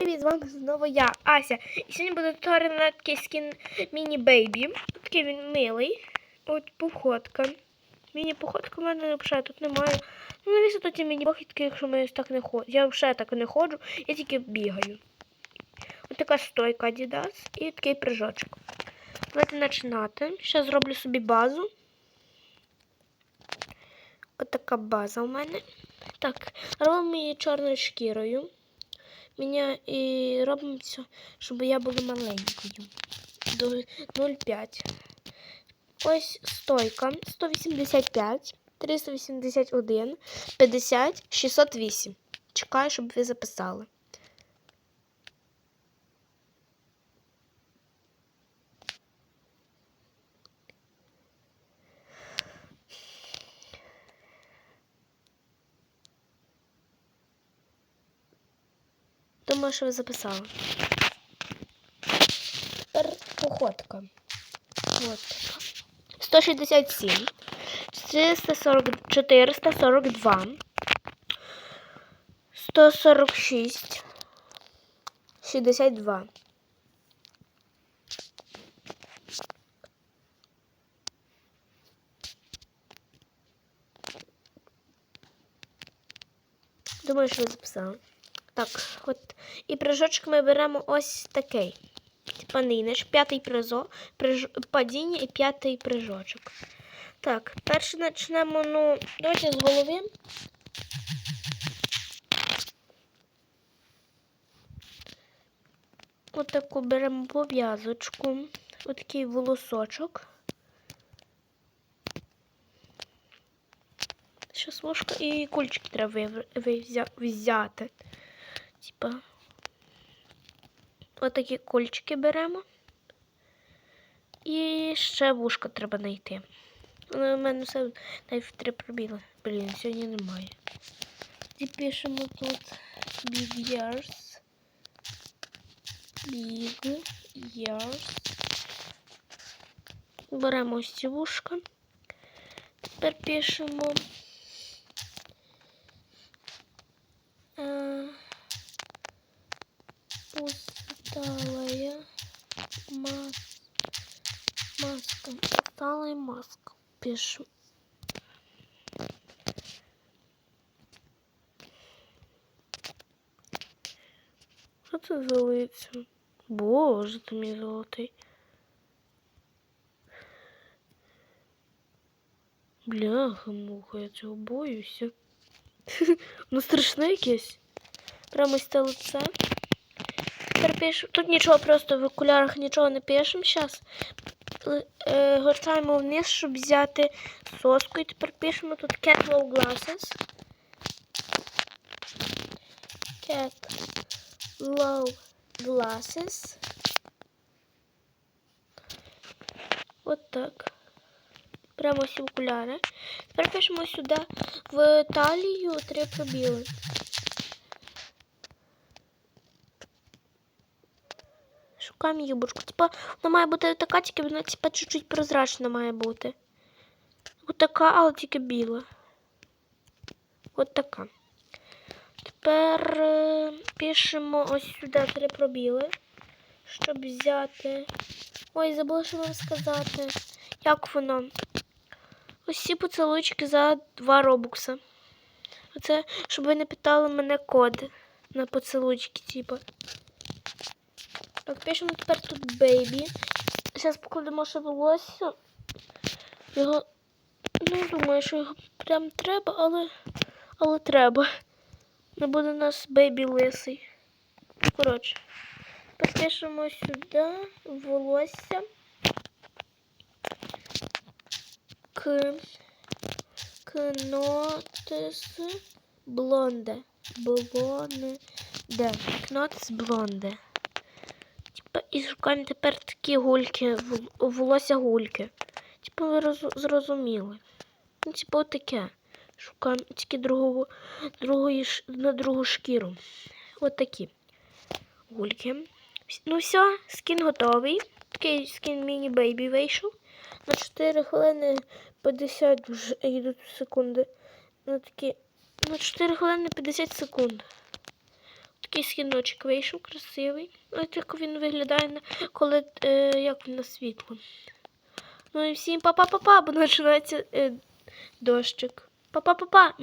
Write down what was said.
Привіт, з вами знову я, Ася. І сьогодні буде туторіал на такий скін Міні Бейбі. Такий він милий. От походка. Міні-походка в мене взагалі тут немає. Ну, навіщо тут ті міні-похідки, якщо ми так не ходжу. Я взагалі так не ходжу, я тільки бігаю. Ось така стойка Adidas і такий прыжочок. Давайте починати. Зараз зроблю собі базу. Ось така база у мене. Так, робимо її чорною шкірою. Мене і робимо все, щоб я була маленькою. До 0,5. Ось стойка 185, 381, 50, 608. Чекаю, щоб ви записали. Думаю, що ви записали. Тепер походка. Вот така. 167, 340, 442, 146, 62. Думаю, що ви записали. Так, от. І прыжочок ми беремо ось такий. Типа нинеш, п'ятий призо, приж, падіння і п'ятий прыжочок. Так, перше почнемо, ну, давайте з голови. Отаку беремо пов'язочку, отакий волосочок. Щас ложка і кульчики треба взяти. Типа. Отакі кульчики беремо. І ще вушка треба знайти. Але у мене все навіть три пробіли. Блін, сьогодні немає. І пишемо тут Big Years. Big Years. Беремо ось ці вушка. Тепер пишемо. Маска. Усталая маска. Пишу. Що це за лиця? Боже, ти мій золотий. Бляха, муха, я цього боюся. Ну страшне якесь. Прямо це лице. Тепер. Тут нічого просто в окулярах нічого не пишемо зараз. Е, гортаємо вниз, щоб взяти соску. І тепер пишемо тут Cat Low Glasses. Cat Low Glasses. От так. Прямо всі окуляри. Тепер пишемо сюди в талію три пробіли. Шукаємо юбочку. Типа, вона має бути така, тільки вона типа чуть-чуть прозрачна має бути. От така, але тільки біла. От така. Тепер е, пишемо ось сюди три пробіли, щоб взяти. Ой, забула, що вам сказати. Як воно? Ось ці поцілуйчики за 2 робукса. Оце, щоб ви не питали мене код на поцілуйчики, типу. Так, пишемо тепер тут бейбі. Зараз покладемо ще волосся. Його. Не думаю, що його прям треба, але. Але треба. Не буде у нас бейбі лисий. Коротше. Пишемо сюди волосся. К. Кнотис блонде. Блонде. Кнотис блонде. І шукаємо тепер такі гульки, волосся гульки. Типа ви роз- зрозуміли. Ну, типа отаке. Шукаємо тільки другого, другої, на другу шкіру. От такі гульки. Ну все, скін готовий. Такий скін міні-бейбі вийшов. На 4 хвилини 50 вже йдуть секунди. На такі. На 4 хвилини 50 секунд. Такий скіночок вийшов красивий. Ось як він виглядає, коли е, як на світло. Ну і всім па-па-па-па, бо починається е, дощик. Па-па-па-па.